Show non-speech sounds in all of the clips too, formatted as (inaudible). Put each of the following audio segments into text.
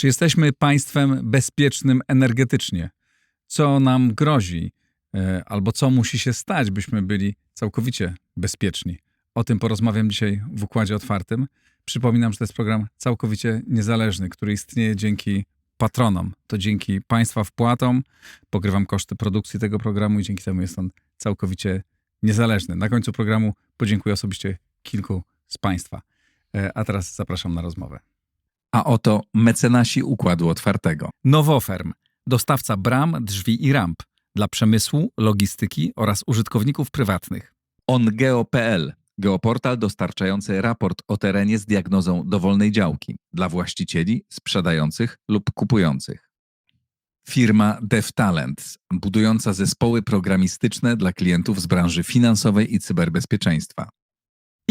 Czy jesteśmy państwem bezpiecznym energetycznie? Co nam grozi? E, Albo co musi się stać, byśmy byli całkowicie bezpieczni? O tym porozmawiam dzisiaj w Układzie Otwartym. Przypominam, że to jest program całkowicie niezależny, który istnieje dzięki patronom. To dzięki Państwa wpłatom pokrywam koszty produkcji tego programu i dzięki temu jest on całkowicie niezależny. Na końcu programu podziękuję osobiście kilku z Państwa. E, A teraz zapraszam na rozmowę. A oto mecenasi Układu Otwartego. Nowoferm, dostawca bram, drzwi i ramp dla przemysłu, logistyki oraz użytkowników prywatnych. OnGeo.pl Geoportal dostarczający raport o terenie z diagnozą dowolnej działki dla właścicieli, sprzedających lub kupujących. Firma DevTalent, budująca zespoły programistyczne dla klientów z branży finansowej i cyberbezpieczeństwa.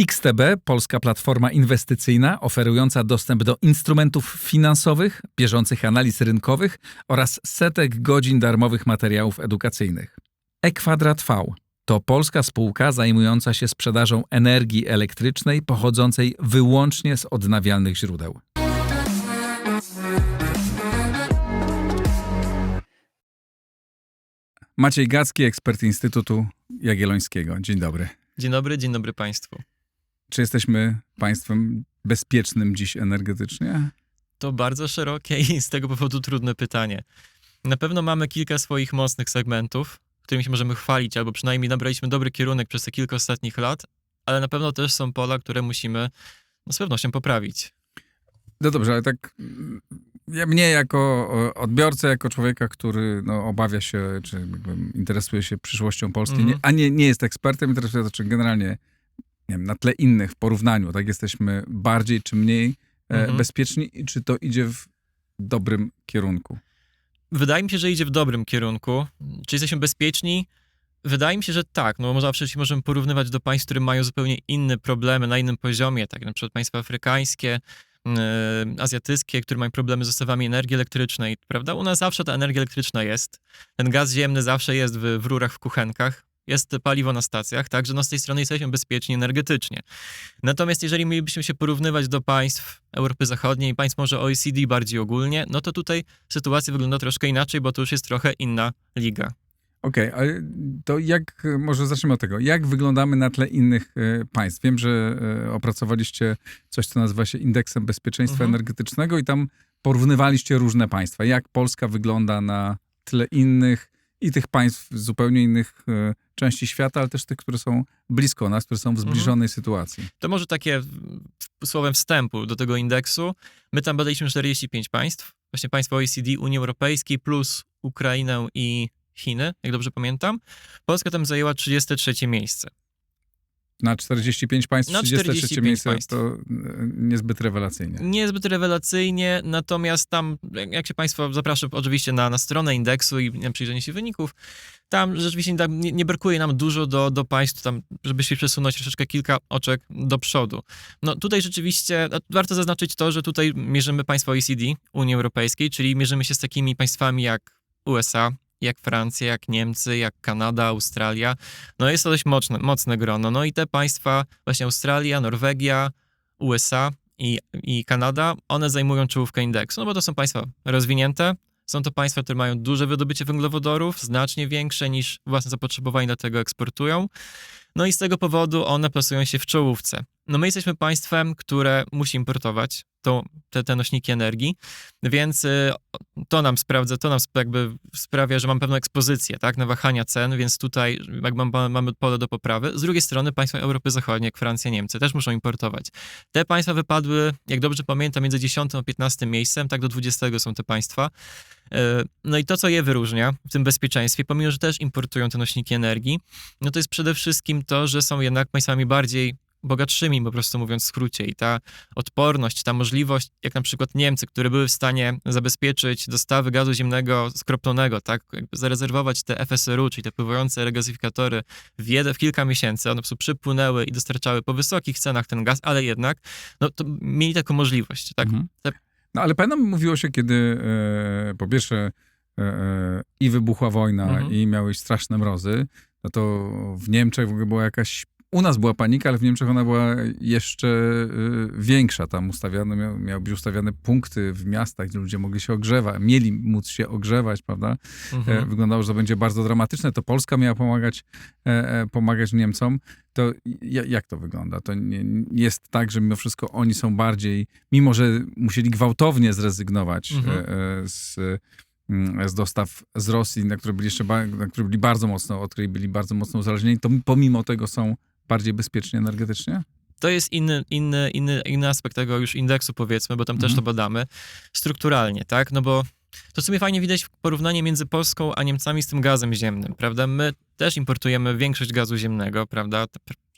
XTB, polska platforma inwestycyjna oferująca dostęp do instrumentów finansowych, bieżących analiz rynkowych oraz setek godzin darmowych materiałów edukacyjnych. E-Kwadrat V to polska spółka zajmująca się sprzedażą energii elektrycznej pochodzącej wyłącznie z odnawialnych źródeł. Maciej Gacki, ekspert Instytutu Jagiellońskiego. Dzień dobry. Dzień dobry, dzień dobry Państwu. Czy jesteśmy państwem bezpiecznym dziś energetycznie? To bardzo szerokie i z tego powodu trudne pytanie. Na pewno mamy kilka swoich mocnych segmentów, którymi się możemy chwalić, albo przynajmniej nabraliśmy dobry kierunek przez te kilka ostatnich lat, ale na pewno też są pola, które musimy no, z pewnością poprawić. No dobrze, ale tak mm, ja mnie jako odbiorcę, jako człowieka, który no, obawia się, czy jakby interesuje się przyszłością Polski, Mhm. nie, a nie, nie jest ekspertem, interesuje to, czy generalnie nie wiem, na tle innych w porównaniu, tak jesteśmy bardziej czy mniej e, Mhm. bezpieczni i czy to idzie w dobrym kierunku? Wydaje mi się, że idzie w dobrym kierunku. Czy jesteśmy bezpieczni? Wydaje mi się, że tak. No, może przecież możemy porównywać do państw, które mają zupełnie inne problemy na innym poziomie, tak na przykład państwa afrykańskie, yy, azjatyckie, które mają problemy z dostawami energii elektrycznej, prawda? U nas zawsze ta energia elektryczna jest. Ten gaz ziemny zawsze jest w, w rurach, w kuchenkach. Jest paliwo na stacjach, także no z tej strony jesteśmy bezpieczni energetycznie. Natomiast jeżeli mielibyśmy się porównywać do państw Europy Zachodniej, państw może OECD bardziej ogólnie, no to tutaj sytuacja wygląda troszkę inaczej, bo to już jest trochę inna liga. Okej, ale to jak, może zacznijmy od tego, jak wyglądamy na tle innych e, państw? Wiem, że e, opracowaliście coś, co nazywa się indeksem bezpieczeństwa Mhm. energetycznego i tam porównywaliście różne państwa. Jak Polska wygląda na tle innych i tych państw z zupełnie innych e, części świata, ale też tych, które są blisko nas, które są w Mhm. zbliżonej sytuacji. To może takie słowem wstępu do tego indeksu. My tam badaliśmy 45 państw, właśnie państwa OECD, Unii Europejskiej plus Ukrainę i Chiny, jak dobrze pamiętam. Polska tam zajęła 33 miejsce. Na 45 państw, Na 33 45 miejsce państw. to e, niezbyt rewelacyjnie. Niezbyt rewelacyjnie, natomiast tam, jak się Państwo zapraszam oczywiście na, na stronę indeksu i na przyjrzenie się wyników, tam rzeczywiście nie, nie brakuje nam dużo do, do państw, tam, żeby się przesunąć troszeczkę kilka oczek do przodu. No tutaj rzeczywiście no, warto zaznaczyć to, że tutaj mierzymy państwa OECD, Unii Europejskiej, czyli mierzymy się z takimi państwami jak USA, jak Francja, jak Niemcy, jak Kanada, Australia. No jest to dość mocne, mocne grono. No i te państwa, właśnie Australia, Norwegia, USA i, i Kanada, one zajmują czołówkę indeksu, no bo to są państwa rozwinięte, są to państwa, które mają duże wydobycie węglowodorów, znacznie większe niż własne zapotrzebowanie, dlatego eksportują. No i z tego powodu one plasują się w czołówce. No my jesteśmy państwem, które musi importować te, te nośniki energii, więc y, to nam sprawdza, to nam jakby sprawia, że mam pewną ekspozycję, tak, na wahania cen, więc tutaj jakby mam, mamy pole do poprawy. Z drugiej strony państwa Europy Zachodniej, jak Francja, Niemcy, też muszą importować. Te państwa wypadły, jak dobrze pamiętam, między 10 a 15 miejscem, tak do 20 są te państwa. E, No i to, co je wyróżnia w tym bezpieczeństwie, pomimo, że też importują te nośniki energii, no to jest przede wszystkim to, że są jednak państwami bardziej bogatszymi, po prostu mówiąc w skrócie. I ta odporność, ta możliwość, jak na przykład Niemcy, które były w stanie zabezpieczyć dostawy gazu ziemnego skroplonego, tak, jakby zarezerwować te FSRU, czyli te pływające regazyfikatory w, jed- w kilka miesięcy, one po prostu przypłynęły i dostarczały po wysokich cenach ten gaz, ale jednak, no to mieli taką możliwość, tak. Mhm. No ale pamiętam, mówiło się, kiedy e, po pierwsze e, e, i wybuchła wojna Mhm. i miałeś straszne mrozy, no to w Niemczech w ogóle była jakaś u nas była panika, ale w Niemczech ona była jeszcze y, większa. Tam ustawiano, miał, miały być ustawiane punkty w miastach, gdzie ludzie mogli się ogrzewać, mieli móc się ogrzewać, prawda? E, Mhm. wyglądało, że to będzie bardzo dramatyczne. To Polska miała pomagać, e, e, pomagać Niemcom. To ja- jak to wygląda? To nie, jest tak, że mimo wszystko oni są bardziej, mimo że musieli gwałtownie zrezygnować Mhm. z, mm, z dostaw z Rosji, na które byli jeszcze na które byli bardzo mocno, od której byli bardzo mocno uzależnieni, to pomimo tego są bardziej bezpiecznie energetycznie? To jest inny, inny, inny, inny aspekt tego już indeksu, powiedzmy, bo tam też Mhm. to badamy, strukturalnie, tak? No bo to w sumie fajnie widać porównanie między Polską a Niemcami z tym gazem ziemnym, prawda? My też importujemy większość gazu ziemnego, prawda?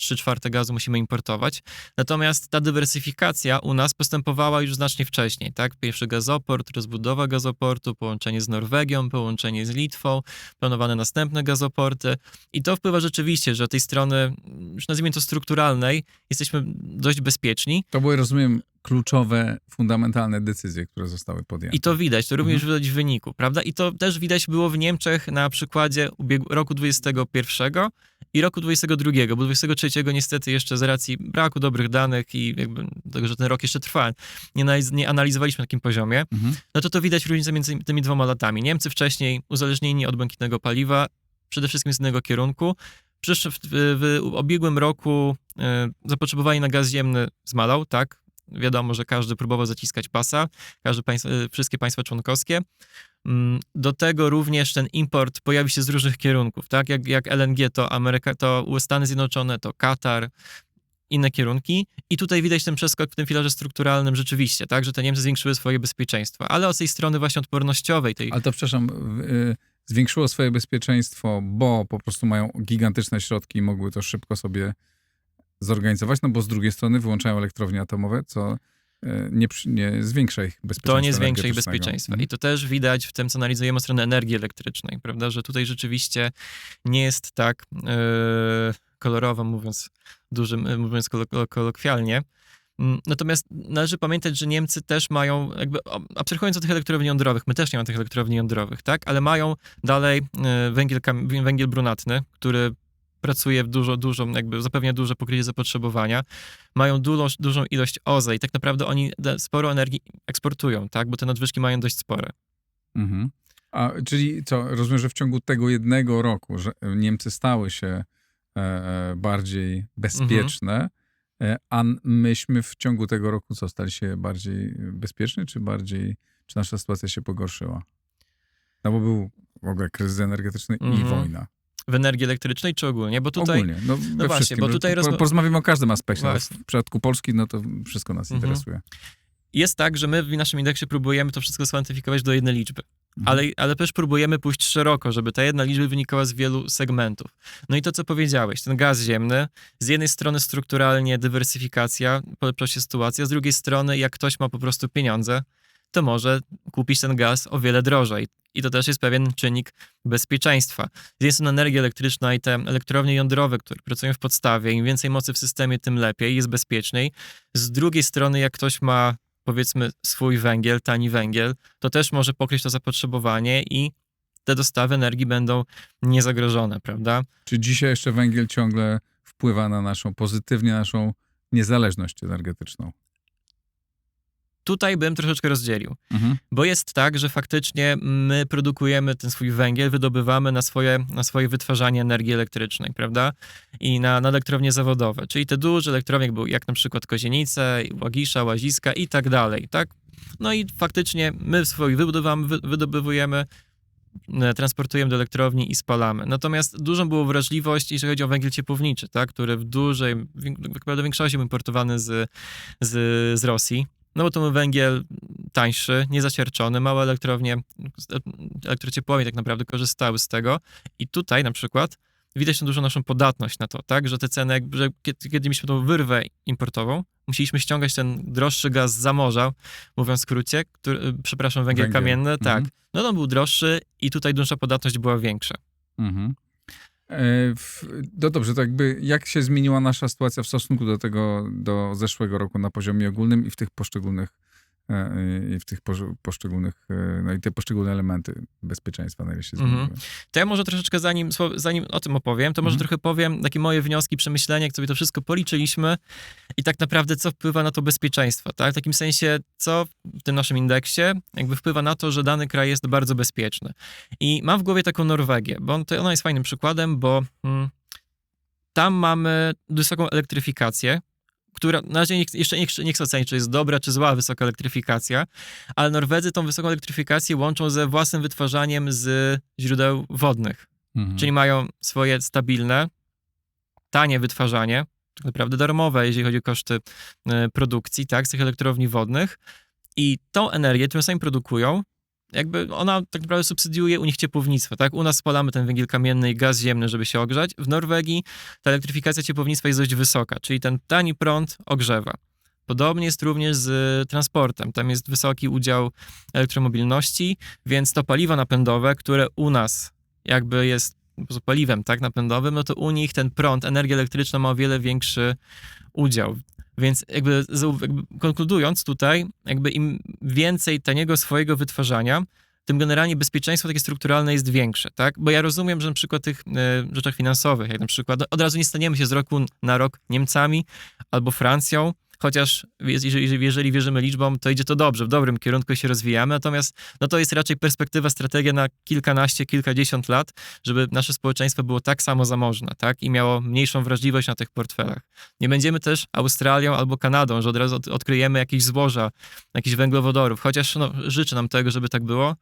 Te pr- Trzy czwarte gazu musimy importować. Natomiast ta dywersyfikacja u nas postępowała już znacznie wcześniej, tak? Pierwszy gazoport, rozbudowa gazoportu, połączenie z Norwegią, połączenie z Litwą, planowane następne gazoporty. I to wpływa rzeczywiście, że tej strony, już nazwijmy to strukturalnej, jesteśmy dość bezpieczni. To były, rozumiem, kluczowe, fundamentalne decyzje, które zostały podjęte. I to widać, to również Mhm. widać w wyniku, prawda? I to też widać było w Niemczech na przykładzie roku 21 i roku 22, bo 23 niestety jeszcze z racji braku dobrych danych i jakby tego, że ten rok jeszcze trwa, nie, analiz- nie analizowaliśmy na takim poziomie, Mhm. no to to widać różnicę między tymi dwoma latami. Niemcy wcześniej uzależnieni od błękitnego paliwa, przede wszystkim z innego kierunku. W, w, w ubiegłym roku e, zapotrzebowanie na gaz ziemny zmalał, tak? Wiadomo, że każdy próbował zaciskać pasa, każde państwo, e, wszystkie państwa członkowskie. Mm, Do tego również ten import pojawi się z różnych kierunków, tak? Jak, jak LNG to Ameryka, to Stany Zjednoczone, to Katar, inne kierunki. I tutaj widać ten przeskok w tym filarze strukturalnym rzeczywiście, tak? Że te Niemcy zwiększyły swoje bezpieczeństwo. Ale od tej strony właśnie odpornościowej, tej Ale to, przepraszam, y, zwiększyło swoje bezpieczeństwo, bo po prostu mają gigantyczne środki i mogły to szybko sobie zorganizować, no bo z drugiej strony wyłączają elektrownie atomowe, co y, nie, nie zwiększa ich bezpieczeństwa To nie zwiększa ich bezpieczeństwa. Mhm. I to też widać w tym, co analizujemy od strony energii elektrycznej, prawda? Że tutaj rzeczywiście nie jest tak e, kolorowo, mówiąc, dużym, e, mówiąc kolo- kolokwialnie. Mm, Natomiast należy pamiętać, że Niemcy też mają, jakby abstrahując od tych elektrowni jądrowych, my też nie mamy tych elektrowni jądrowych, tak? Ale mają dalej e, węgiel, węgiel brunatny, który pracuje w dużo, dużo, jakby zapewnia duże pokrycie zapotrzebowania. Mają dużą, dużą ilość OZE i tak naprawdę oni sporo energii eksportują, tak? Bo te nadwyżki mają dość spore. Mhm. A, czyli co, rozumiem, że w ciągu tego jednego roku, że Niemcy stały się e, e, bardziej bezpieczne, e, a myśmy w ciągu tego roku co, stali się bardziej bezpieczni, czy bardziej, czy nasza sytuacja się pogorszyła? No bo był w ogóle kryzys energetyczny i Mhm. wojna. W energii elektrycznej czy ogólnie? Bo tutaj Ogólnie, no, we właśnie, wszystkim. bo tutaj rozma- porozmawiamy o każdym aspekcie. Właśnie. W przypadku Polski, no to wszystko nas Mhm. interesuje. jest tak, że my w naszym indeksie próbujemy to wszystko skwantyfikować do jednej liczby. Mhm. Ale, ale też próbujemy pójść szeroko, żeby ta jedna liczba wynikała z wielu segmentów. No i to, co powiedziałeś, ten gaz ziemny, z jednej strony strukturalnie dywersyfikacja, polepsza się sytuacja, z drugiej strony, jak ktoś ma po prostu pieniądze, to może kupić ten gaz o wiele drożej. I to też jest pewien czynnik bezpieczeństwa. Z jednej strony energia elektryczna i te elektrownie jądrowe, które pracują w podstawie, im więcej mocy w systemie, tym lepiej, jest bezpieczniej. Z drugiej strony, jak ktoś ma powiedzmy swój węgiel, tani węgiel, to też może pokryć to zapotrzebowanie i te dostawy energii będą niezagrożone, prawda? Czy dzisiaj jeszcze węgiel ciągle wpływa na naszą, pozytywnie naszą niezależność energetyczną? Tutaj bym troszeczkę rozdzielił, Mhm. bo jest tak, że faktycznie my produkujemy ten swój węgiel, wydobywamy na swoje, na swoje wytwarzanie energii elektrycznej, prawda? I na, na elektrownie zawodowe, czyli te duże elektrownie, jak, na przykład Kozienice, Łagisza, Łaziska i tak dalej, tak? No i faktycznie my swój wydobywamy, wy, wydobywujemy, e, transportujemy do elektrowni i spalamy. Natomiast dużą było wrażliwość, jeżeli chodzi o węgiel ciepłowniczy, tak? który w dużej, w- do większości był importowany z, z, z Rosji. No bo to był węgiel tańszy, niezacierczony, małe elektrownie, elektrociepłownie tak naprawdę korzystały z tego. I tutaj na przykład widać tą dużą naszą podatność na to, tak, że te ceny, jakby, że kiedy, kiedy mieliśmy tą wyrwę importową, musieliśmy ściągać ten droższy gaz za morza, mówiąc w skrócie, który, przepraszam, węgiel, Węgiel. kamienny, tak. Mhm. No to on był droższy i tutaj duża podatność była większa. Mhm. E, no dobrze, to jakby jak się zmieniła nasza sytuacja w stosunku do tego, do zeszłego roku na poziomie ogólnym i w tych poszczególnych i w tych posz- poszczególnych, e, no i te poszczególne elementy bezpieczeństwa, na ile się Mhm. zmieniły. To ja może troszeczkę zanim, zanim o tym opowiem, to może Mhm. trochę powiem takie moje wnioski, przemyślenia, jak sobie to wszystko policzyliśmy i tak naprawdę co wpływa na to bezpieczeństwo, tak? W takim sensie, co w tym naszym indeksie jakby wpływa na to, że dany kraj jest bardzo bezpieczny. I mam w głowie taką Norwegię, bo on- ona jest fajnym przykładem, bo mm, tam mamy wysoką elektryfikację, która na razie nie, jeszcze nie, nie chcę ocenić, czy jest dobra, czy zła wysoka elektryfikacja, ale Norwedzy tą wysoką elektryfikację łączą ze własnym wytwarzaniem z źródeł wodnych. Mhm. Czyli mają swoje stabilne, tanie wytwarzanie, tak naprawdę darmowe, jeżeli chodzi o koszty e, produkcji, tak, z tych elektrowni wodnych. I tą energię, którą sami produkują, jakby ona tak naprawdę subsydiuje u nich ciepłownictwo, tak? U nas spalamy ten węgiel kamienny i gaz ziemny, żeby się ogrzać. W Norwegii ta elektryfikacja ciepłownictwa jest dość wysoka, czyli ten tani prąd ogrzewa. Podobnie jest również z transportem. Tam jest wysoki udział elektromobilności, więc to paliwo napędowe, które u nas jakby jest paliwem tak napędowym, no to u nich ten prąd, energia elektryczna ma o wiele większy udział. Więc jakby, jakby konkludując tutaj, jakby im więcej taniego swojego wytwarzania, tym generalnie bezpieczeństwo takie strukturalne jest większe, tak? Bo ja rozumiem, że na przykład tych e, rzeczach finansowych, jak na przykład no, od razu nie staniemy się z roku na rok Niemcami albo Francją, chociaż jeżeli, jeżeli wierzymy liczbom, to idzie to dobrze, w dobrym kierunku się rozwijamy, natomiast no to jest raczej perspektywa, strategia na kilkanaście, kilkadziesiąt lat, żeby nasze społeczeństwo było tak samo zamożne, tak? I miało mniejszą wrażliwość na tych portfelach. Nie będziemy też Australią albo Kanadą, że od razu od, odkryjemy jakieś złoża, jakichś węglowodorów, chociaż no, życzę nam tego, żeby tak było.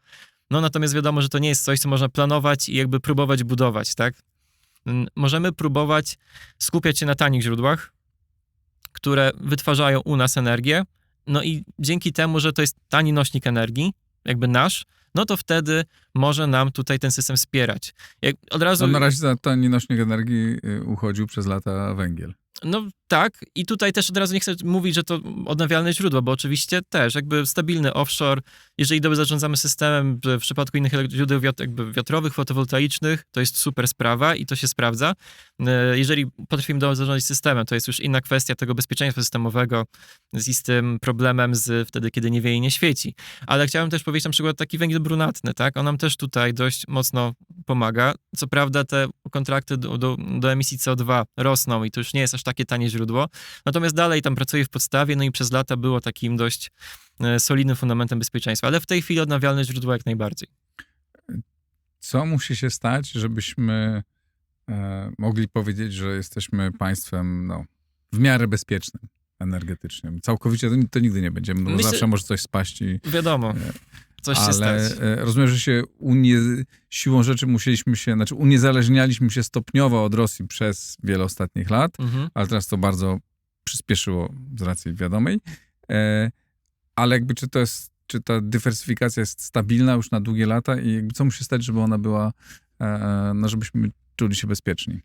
No natomiast wiadomo, że to nie jest coś, co można planować i jakby próbować budować, tak? Możemy próbować skupiać się na tanich źródłach, które wytwarzają u nas energię, no i dzięki temu, że to jest tani nośnik energii, jakby nasz, no to wtedy może nam tutaj ten system wspierać. Jak od razu... No, na razie za tani nośnik energii y, uchodził przez lata węgiel. No tak, i tutaj też od razu nie chcę mówić, że to odnawialne źródło, bo oczywiście też jakby stabilny offshore, jeżeli dobrze zarządzamy systemem, w przypadku innych źródeł jakby wiatrowych, fotowoltaicznych, to jest super sprawa i to się sprawdza. E, Jeżeli potrafimy dobrze zarządzać systemem, to jest już inna kwestia tego bezpieczeństwa systemowego z z tym problemem z wtedy, kiedy nie wieje i nie świeci. Ale chciałem też powiedzieć na przykład taki węgiel brunatny, tak? On nam też tutaj dość mocno pomaga. Co prawda te kontrakty do, do, do emisji CO2 rosną i to już nie jest aż takie tanie źródło, natomiast dalej tam pracuje w podstawie, no i przez lata było takim dość e, solidnym fundamentem bezpieczeństwa, ale w tej chwili odnawialne źródła jak najbardziej. Co musi się stać, żebyśmy e, mogli powiedzieć, że jesteśmy państwem no, w miarę bezpiecznym energetycznie? Całkowicie to, to nigdy nie będziemy, bo Myślę- zawsze może coś spaść i Wiadomo, coś się ale stać. e, rozumiem, że się unie, siłą rzeczy musieliśmy się, znaczy uniezależnialiśmy się stopniowo od Rosji przez wiele ostatnich lat, Mhm. ale teraz to bardzo przyspieszyło z racji wiadomej. E, ale jakby czy to jest, czy ta dywersyfikacja jest stabilna już na długie lata i jakby co musi się stać, żeby ona była, e, no żebyśmy czuli się bezpieczni?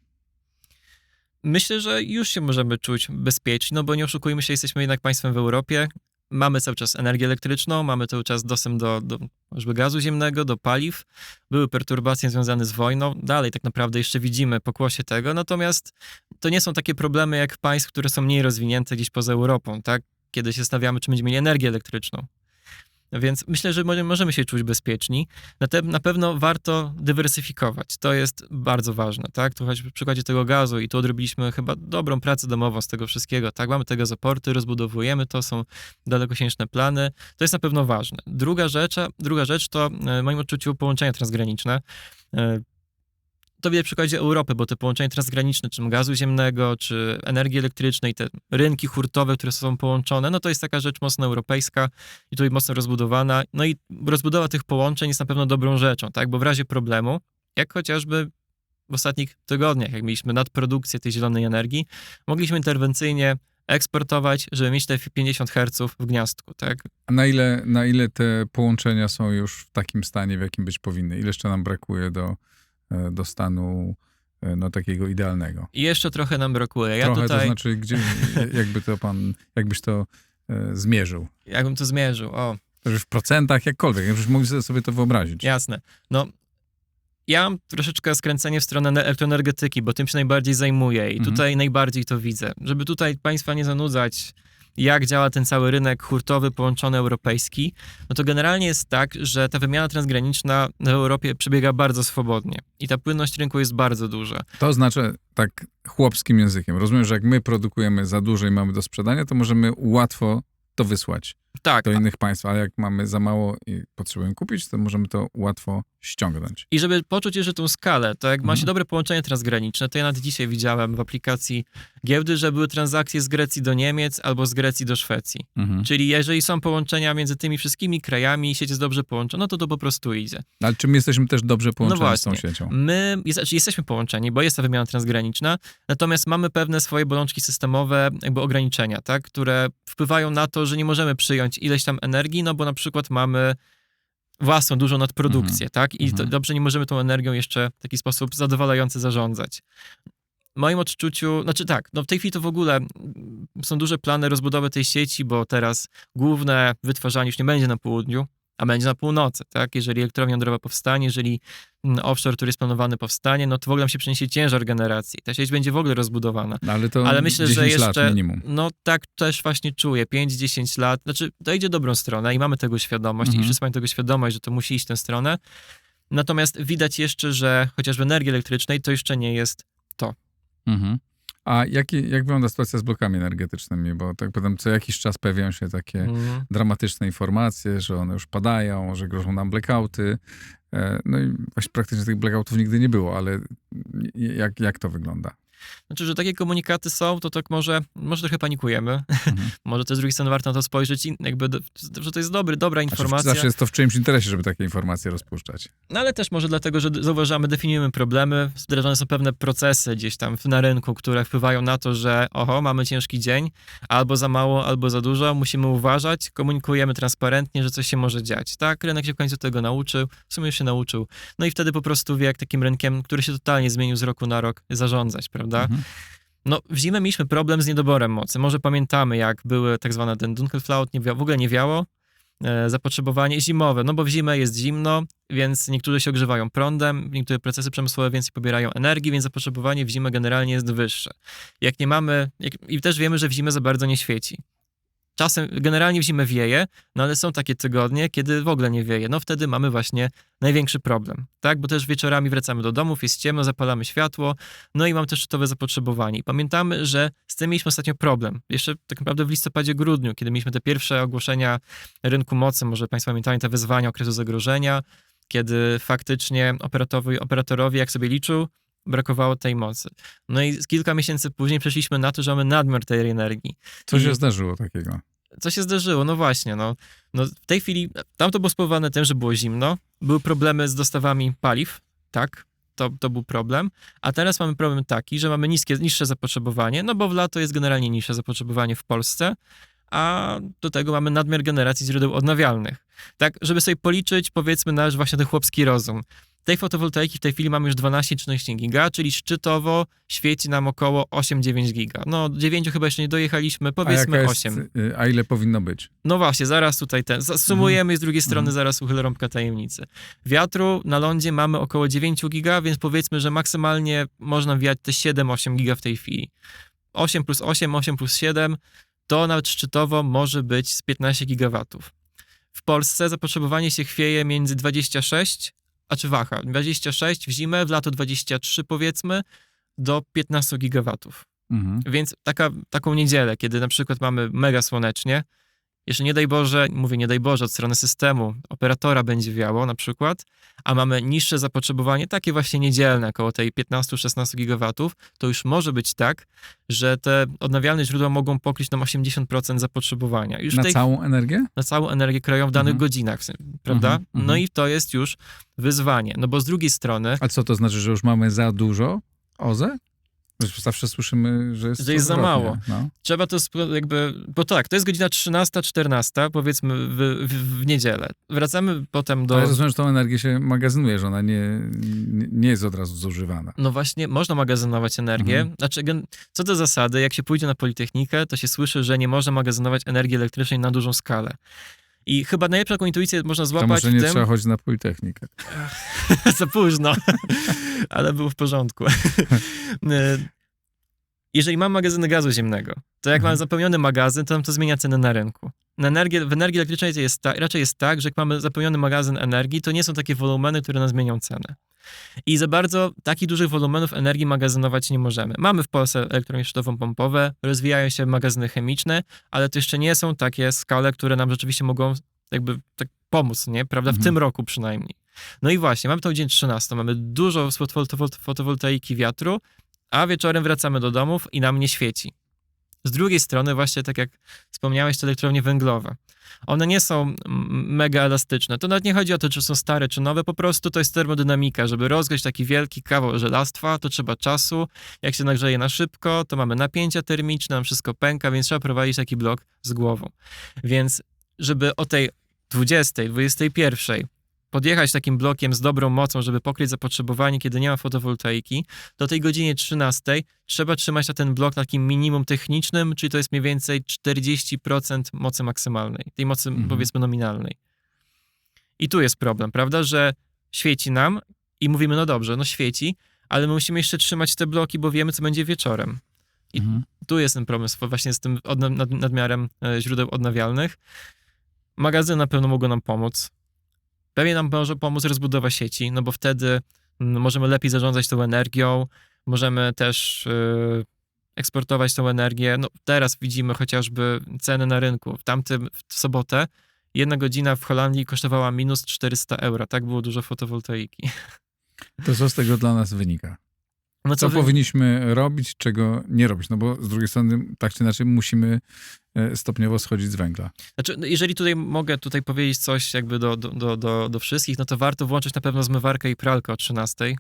Myślę, że już się możemy czuć bezpieczni, no bo nie oszukujmy się, jesteśmy jednak państwem w Europie. Mamy cały czas energię elektryczną, mamy cały czas dostęp do, do gazu ziemnego, do paliw. Były perturbacje związane z wojną. Dalej tak naprawdę jeszcze widzimy pokłosie tego, natomiast to nie są takie problemy jak państw, które są mniej rozwinięte gdzieś poza Europą, tak? Kiedy się stawiamy, czy będziemy mieli energię elektryczną. Więc myślę, że mo- możemy się czuć bezpieczni. Na, pewno warto dywersyfikować. To jest bardzo ważne, tak? Tu choć w przykładzie tego gazu i tu odrobiliśmy chyba dobrą pracę domową z tego wszystkiego, tak? Mamy te gazoporty, rozbudowujemy to, są dalekosiężne plany. To jest na pewno ważne. Druga rzecz, druga rzecz to e, w moim odczuciu połączenia transgraniczne. To widać w przykładzie Europy, bo te połączenia transgraniczne, czy gazu ziemnego, czy energii elektrycznej, te rynki hurtowe, które są połączone, no to jest taka rzecz mocno europejska i tutaj mocno rozbudowana. No i rozbudowa tych połączeń jest na pewno dobrą rzeczą, tak? Bo w razie problemu, jak chociażby w ostatnich tygodniach, jak mieliśmy nadprodukcję tej zielonej energii, mogliśmy interwencyjnie eksportować, żeby mieć te 50 Hz w gniazdku, tak? A na ile, na ile te połączenia są już w takim stanie, w jakim być powinny? Ile jeszcze nam brakuje do, do stanu e, no, takiego idealnego? I jeszcze trochę nam brakuje. Ja Trochę tutaj, to znaczy, gdzie, (laughs) jakby to pan, jakbyś to e, zmierzył? jakbym to zmierzył, o, w procentach, jakkolwiek, jakbyś mógł sobie- to wyobrazić. Jasne. No, ja mam troszeczkę skręcenie w stronę ne- elektroenergetyki, bo tym się najbardziej zajmuję i Mhm. tutaj najbardziej to widzę. Żeby tutaj Państwa nie zanudzać jak działa ten cały rynek hurtowy połączony europejski, no to generalnie jest tak, że ta wymiana transgraniczna w Europie przebiega bardzo swobodnie i ta płynność rynku jest bardzo duża. To znaczy tak chłopskim językiem. Rozumiem, że jak my produkujemy za dużo i mamy do sprzedania, to możemy łatwo to wysłać Tak, do innych państw, a jak mamy za mało i potrzebujemy kupić, to możemy to łatwo ściągnąć. I żeby poczuć jeszcze tą skalę, to jak ma się Mhm. dobre połączenie transgraniczne, to ja nawet dzisiaj widziałem w aplikacji giełdy, że były transakcje z Grecji do Niemiec albo z Grecji do Szwecji. Mhm. Czyli jeżeli są połączenia między tymi wszystkimi krajami, sieć jest dobrze połączona, no to to po prostu idzie. Ale czy my jesteśmy też dobrze połączeni z tą No siecią? My jest, znaczy jesteśmy połączeni, bo jest ta wymiana transgraniczna, natomiast mamy pewne swoje bolączki systemowe, jakby ograniczenia, tak, które wpływają na to, że nie możemy przyjąć ileś tam energii, no bo na przykład mamy własną dużą nadprodukcję, tak, i Mhm. dobrze nie możemy tą energią jeszcze w taki sposób zadowalający zarządzać. W moim odczuciu, znaczy tak, no w tej chwili to w ogóle mm, są duże plany rozbudowy tej sieci, bo teraz główne wytwarzanie już nie będzie na południu, a będzie na północy, tak? Jeżeli elektrownia jądrowa powstanie, jeżeli mm, offshore, który jest planowany powstanie, no to w ogóle nam się przeniesie ciężar generacji. Ta sieć będzie w ogóle rozbudowana. No, ale to Ale myślę, 10 że jeszcze, minimum. no tak też właśnie czuję, 5-10 lat, znaczy to idzie dobrą stronę i mamy tego świadomość Mhm. i wszyscy mają tego świadomość, że to musi iść w tę stronę. Natomiast widać jeszcze, że chociażby energii elektrycznej to jeszcze nie jest Mhm. A jaki, jak wygląda sytuacja z blokami energetycznymi? Bo tak potem co jakiś czas pojawiają się takie mm, dramatyczne informacje, że one już padają, że grożą nam blackouty. E, No i właśnie praktycznie tych blackoutów nigdy nie było, ale jak, jak to wygląda? Znaczy, że takie komunikaty są, to tak może, może trochę panikujemy. Mhm. (laughs) może też z drugiej strony warto na to spojrzeć, i jakby, że to jest dobry, dobra Znaczy, informacja. zawsze jest to w czyimś interesie, żeby takie informacje rozpuszczać. No ale też może dlatego, że zauważamy, definiujemy problemy, wdrażane są pewne procesy gdzieś tam na rynku, które wpływają na to, że oho, mamy ciężki dzień, albo za mało, albo za dużo, musimy uważać, komunikujemy transparentnie, że coś się może dziać. Tak, rynek się w końcu tego nauczył, w sumie już się nauczył. No i wtedy po prostu wie, jak takim rynkiem, który się totalnie zmienił z roku na rok, zarządzać, prawda? Mhm. No, w zimę mieliśmy problem z niedoborem mocy. Może pamiętamy, jak były tak zwane ten Dunkelflaut, nie w ogóle nie wiało. E, zapotrzebowanie zimowe, no bo w zimę jest zimno, więc niektórzy się ogrzewają prądem, niektóre procesy przemysłowe więcej pobierają energii, więc zapotrzebowanie w zimę generalnie jest wyższe. Jak nie mamy, jak, i też wiemy, że w zimę za bardzo nie świeci. Czasem, generalnie w zimę wieje, no ale są takie tygodnie, kiedy w ogóle nie wieje. No wtedy mamy właśnie największy problem, tak? Bo też wieczorami wracamy do domów, jest ciemno, zapalamy światło, no i mam też szczytowe zapotrzebowanie. I pamiętamy, że z tym mieliśmy ostatnio problem. Jeszcze tak naprawdę w listopadzie, grudniu, kiedy mieliśmy te pierwsze ogłoszenia rynku mocy, może Państwo pamiętają te wezwania okresu zagrożenia, kiedy faktycznie operatorowi, operatorowi jak sobie liczył, brakowało tej mocy. No i kilka miesięcy później przeszliśmy na to, że mamy nadmiar tej energii. Co I- się zdarzyło takiego? Co się zdarzyło? No właśnie, no, no w tej chwili, tam to było spowodowane tym, że było zimno, były problemy z dostawami paliw, tak, to, to był problem, a teraz mamy problem taki, że mamy niskie, niższe zapotrzebowanie, no bo w lato jest generalnie niższe zapotrzebowanie w Polsce, a do tego mamy nadmiar generacji źródeł odnawialnych. Tak, żeby sobie policzyć, powiedzmy nasz właśnie ten chłopski rozum. Tej fotowoltaiki w tej chwili mamy już 12-13 giga, czyli szczytowo świeci nam około 8-9 giga. No 9 chyba jeszcze nie dojechaliśmy, A, powiedzmy 8. jest, y, a ile powinno być? No właśnie, zaraz tutaj ten. Sumujemy i z drugiej strony Mhm. zaraz uchylę rąbka tajemnicy. Wiatru na lądzie mamy około 9 giga, więc powiedzmy, że maksymalnie można wiać te 7-8 giga w tej chwili. 8 plus 8, 8 plus 7, to nawet szczytowo może być z 15 gigawatów. W Polsce zapotrzebowanie się chwieje między 26, a czy waha, 26 w zimę, w lato 23 powiedzmy, do 15 gigawatów. Mhm. Więc taka, taką niedzielę, kiedy na przykład mamy mega słonecznie, jeszcze nie daj Boże, mówię nie daj Boże, od strony systemu, operatora będzie wiało na przykład, a mamy niższe zapotrzebowanie, takie właśnie niedzielne, około tej 15-16 gigawatów, to już może być tak, że te odnawialne źródła mogą pokryć nam 80% zapotrzebowania. Już Na tej, całą energię? na całą energię krajową w danych Mhm. godzinach, prawda? Mhm, mhm. No i to jest już wyzwanie, no bo z drugiej strony A co to znaczy, że już mamy za dużo OZE? Zawsze słyszymy, że jest, Że jest za mało. No. trzeba to jakby, bo tak, to jest godzina 13-14, powiedzmy w, w, w niedzielę. Wracamy potem do... Ale rozumiem, że tą energię się magazynuje, że ona nie, nie nie jest od razu zużywana. No właśnie, można magazynować energię. Mhm. Znaczy, co do zasady, jak się pójdzie na Politechnikę, to się słyszy, że nie można magazynować energii elektrycznej na dużą skalę. I chyba najlepszą taką intuicję można To złapać może nie tym... trzeba chodzić na Politechnikę. (laughs) za późno, (laughs) ale było w porządku. Y, (laughs) jeżeli mam magazyny gazu ziemnego, to jak Mhm. mamy zapełniony magazyn, to nam to zmienia cenę na rynku. Na energię, w energii elektrycznej jest ta, raczej jest tak, że jak mamy zapełniony magazyn energii, to nie są takie wolumeny, które nam zmienią cenę. I za bardzo takich dużych wolumenów energii magazynować nie możemy. Mamy w Polsce elektrownie szczytowo-pompowe, rozwijają się magazyny chemiczne, ale to jeszcze nie są takie skale, które nam rzeczywiście mogą jakby tak pomóc, nie? Prawda? W Mhm. tym roku przynajmniej. No i właśnie, mamy tą dzień 13, mamy dużo fotowol- fotowoltaiki wiatru, a wieczorem wracamy do domów i nam nie świeci. Z drugiej strony, właśnie tak jak wspomniałeś, te elektrownie węglowe. One nie są mega elastyczne. To nawet nie chodzi o to, czy są stare, czy nowe, po prostu to jest termodynamika. Żeby rozgrzać taki wielki kawał żelastwa, to trzeba czasu. Jak się nagrzeje na szybko, to mamy napięcia termiczne, nam wszystko pęka, więc trzeba prowadzić taki blok z głową. Więc żeby o tej 20, 21 podjechać takim blokiem z dobrą mocą, żeby pokryć zapotrzebowanie, kiedy nie ma fotowoltaiki, do tej godzinie 13 trzeba trzymać na ten blok na takim minimum technicznym, czyli to jest mniej więcej 40% mocy maksymalnej, tej mocy Mhm. powiedzmy nominalnej. I tu jest problem, prawda, że świeci nam i mówimy, no dobrze, no świeci, ale my musimy jeszcze trzymać te bloki, bo wiemy, co będzie wieczorem. I Mhm. tu jest ten problem właśnie z tym nad, nadmiarem e, źródeł odnawialnych. Magazyny na pewno mogą nam pomóc. Pewnie nam może pomóc rozbudowa sieci, no bo wtedy mm, możemy lepiej zarządzać tą energią, możemy też y, eksportować tą energię. No, teraz widzimy chociażby ceny na rynku. W tamtym, w sobotę, jedna godzina w Holandii kosztowała minus 400 euro. Tak było dużo fotowoltaiki. To co z tego dla nas wynika? No Co wy- powinniśmy robić, czego nie robić? No bo z drugiej strony, tak czy inaczej, musimy e, stopniowo schodzić z węgla. Znaczy, no jeżeli tutaj mogę tutaj powiedzieć coś jakby do, do, do, do, do wszystkich, no to warto włączyć na pewno zmywarkę i pralkę o 13.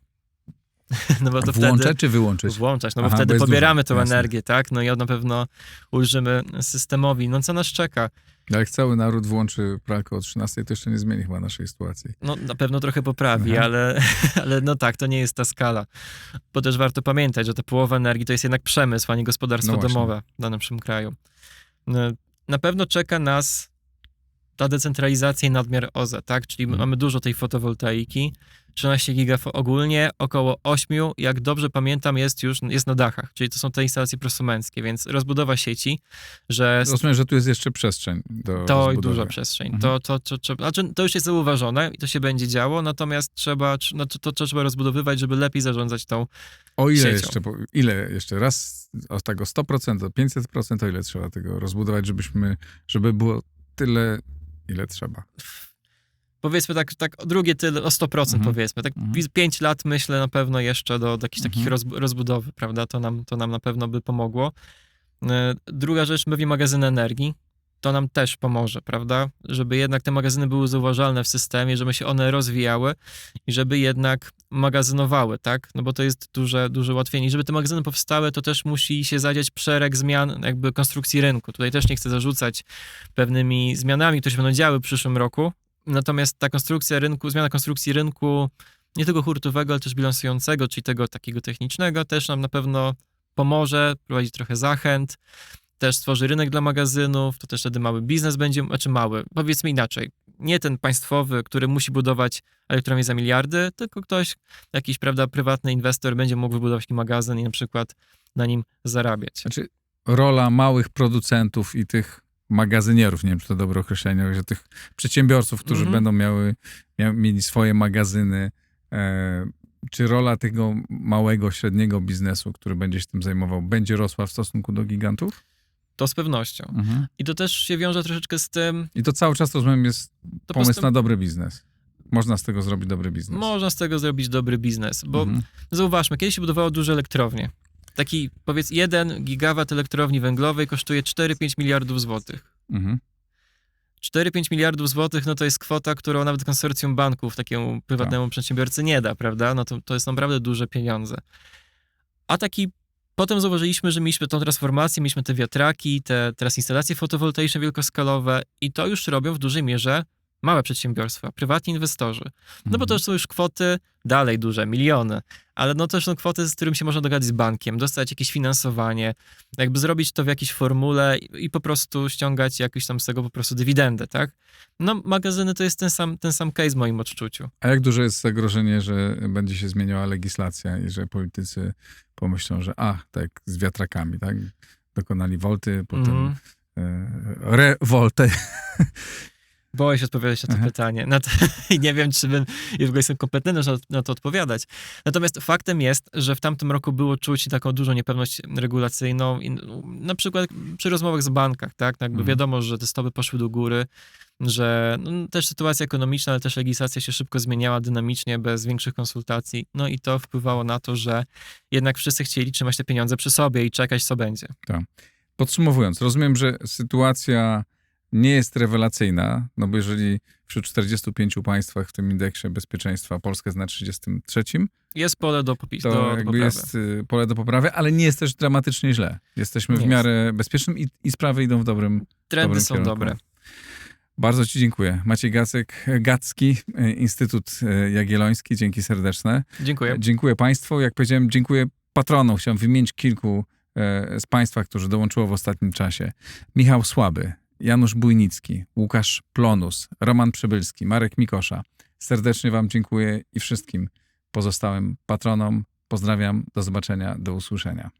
(laughs) No bo to wtedy czy wyłączyć? włączać, no bo Aha, wtedy pobieramy dużo, tą jasne. energię, tak? No i na pewno ulżymy systemowi. No co nas czeka? Jak cały naród włączy pralkę o 13, to jeszcze nie zmieni chyba naszej sytuacji. No na pewno trochę poprawi, Aha. ale, (laughs) ale no tak, to nie jest ta skala. Bo też warto pamiętać, że ta połowa energii to jest jednak przemysł, a nie gospodarstwo No domowe w danym naszym kraju. No, Na pewno czeka nas ta decentralizacja i nadmiar OZE, tak? Czyli Mhm. mamy dużo tej fotowoltaiki, 13 giga ogólnie, około 8, jak dobrze pamiętam, jest już jest na dachach, czyli to są te instalacje prosumenckie, więc rozbudowa sieci, że Rozumiem, że tu jest jeszcze przestrzeń do to i duża przestrzeń. Mhm. To, to, to, to, znaczy, to już jest zauważone i to się będzie działo, natomiast trzeba, tr- no, to, to, trzeba rozbudowywać, żeby lepiej zarządzać tą. O ile siecią. jeszcze, ile jeszcze raz, o tego 100%, o 500%, o ile trzeba tego rozbudować, żebyśmy, żeby było tyle, ile trzeba. Powiedzmy tak, tak drugie tyle, o 100% Mhm. powiedzmy. Tak Mhm. pięć 5 lat myślę na pewno jeszcze do, do jakichś takich Mhm. rozb- rozbudowy, prawda? To nam, to nam na pewno by pomogło. E, Druga rzecz, mówię magazyny energii. To nam też pomoże, prawda? Żeby jednak te magazyny były zauważalne w systemie, żeby się one rozwijały i żeby jednak magazynowały, tak? No bo to jest duże, duże ułatwienie. I żeby te magazyny powstały, to też musi się zadziać szereg zmian jakby konstrukcji rynku. Tutaj też nie chcę zarzucać pewnymi zmianami, które się będą działy w przyszłym roku. Natomiast ta konstrukcja rynku, zmiana konstrukcji rynku, nie tylko hurtowego, ale też bilansującego, czyli tego takiego technicznego, też nam na pewno pomoże, prowadzi trochę zachęt, też stworzy rynek dla magazynów, to też wtedy mały biznes będzie, znaczy mały, powiedzmy inaczej, nie ten państwowy, który musi budować elektrownię za miliardy, tylko ktoś, jakiś, prawda, prywatny inwestor będzie mógł wybudować taki magazyn i na przykład na nim zarabiać. Znaczy, rola małych producentów i tych magazynierów, nie wiem, czy to dobre określenie, że tych przedsiębiorców, którzy Mhm. będą miały, mia, mieli swoje magazyny, e, czy rola tego małego, średniego biznesu, który będzie się tym zajmował, będzie rosła w stosunku do gigantów? To z pewnością. Mhm. I to też się wiąże troszeczkę z tym, I to cały czas, rozumiem, jest pomysł postęp- na dobry biznes. Można z tego zrobić dobry biznes. można z tego zrobić dobry biznes, bo Mhm. Zauważmy, kiedyś się budowało duże elektrownie. Taki, powiedz, jeden gigawat elektrowni węglowej kosztuje 4-5 miliardów złotych. Mhm. 4-5 miliardów złotych, no to jest kwota, którą nawet konsorcjum banków takiemu prywatnemu przedsiębiorcy nie da, prawda? No to, to jest naprawdę duże pieniądze. A taki, potem zauważyliśmy, że mieliśmy tą transformację, mieliśmy te wiatraki, te teraz instalacje fotowoltaiczne wielkoskalowe i to już robią w dużej mierze małe przedsiębiorstwa, prywatni inwestorzy. No bo to Mhm. są już kwoty dalej duże, miliony, ale no to są kwoty, z którymi się można dogadać z bankiem, dostać jakieś finansowanie, jakby zrobić to w jakiejś formule i, i po prostu ściągać jakiś tam z tego po prostu dywidendę, tak? No magazyny to jest ten sam, ten sam case w moim odczuciu. A jak duże jest zagrożenie, że będzie się zmieniała legislacja i że politycy pomyślą, że a, tak z wiatrakami, tak? Dokonali wolty, potem rewoltę. (laughs) Boję się odpowiadać na to Aha. pytanie. Na to, (laughs) I nie wiem, czy bym w ogóle jestem kompetentny, żeby na to odpowiadać. Natomiast faktem jest, że w tamtym roku było czuć taką dużą niepewność regulacyjną. I no, na przykład przy rozmowach z bankach, tak? No Jakby Mhm. wiadomo, że te stopy poszły do góry, że no, też sytuacja ekonomiczna, ale też legislacja się szybko zmieniała dynamicznie, bez większych konsultacji. No i to wpływało na to, że jednak wszyscy chcieli trzymać te pieniądze przy sobie i czekać, co będzie. Podsumowując, rozumiem, że sytuacja nie jest rewelacyjna, no bo jeżeli wśród 45 państwach w tym indeksie bezpieczeństwa Polska jest na 33, Jest pole do, popis- to do, do jakby poprawy. jest y, pole do poprawy, ale nie jest też dramatycznie źle. Jesteśmy w Nie miarę bezpiecznym i, i sprawy idą w dobrym, Trendy dobrym są kierunku. dobre. Bardzo Ci dziękuję. Maciej Gacek, Gacki, y, Instytut y, Jagielloński, dzięki serdeczne. Dziękuję. Dziękuję Państwu. Jak powiedziałem, dziękuję patronom. Chciałem wymienić kilku z Państwa, którzy dołączyło w ostatnim czasie. Michał Słaby, Janusz Bujnicki, Łukasz Plonus, Roman Przybylski, Marek Mikosza. Serdecznie Wam dziękuję i wszystkim pozostałym patronom. Pozdrawiam, do zobaczenia, do usłyszenia.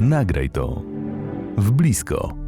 Nagraj to w blisko.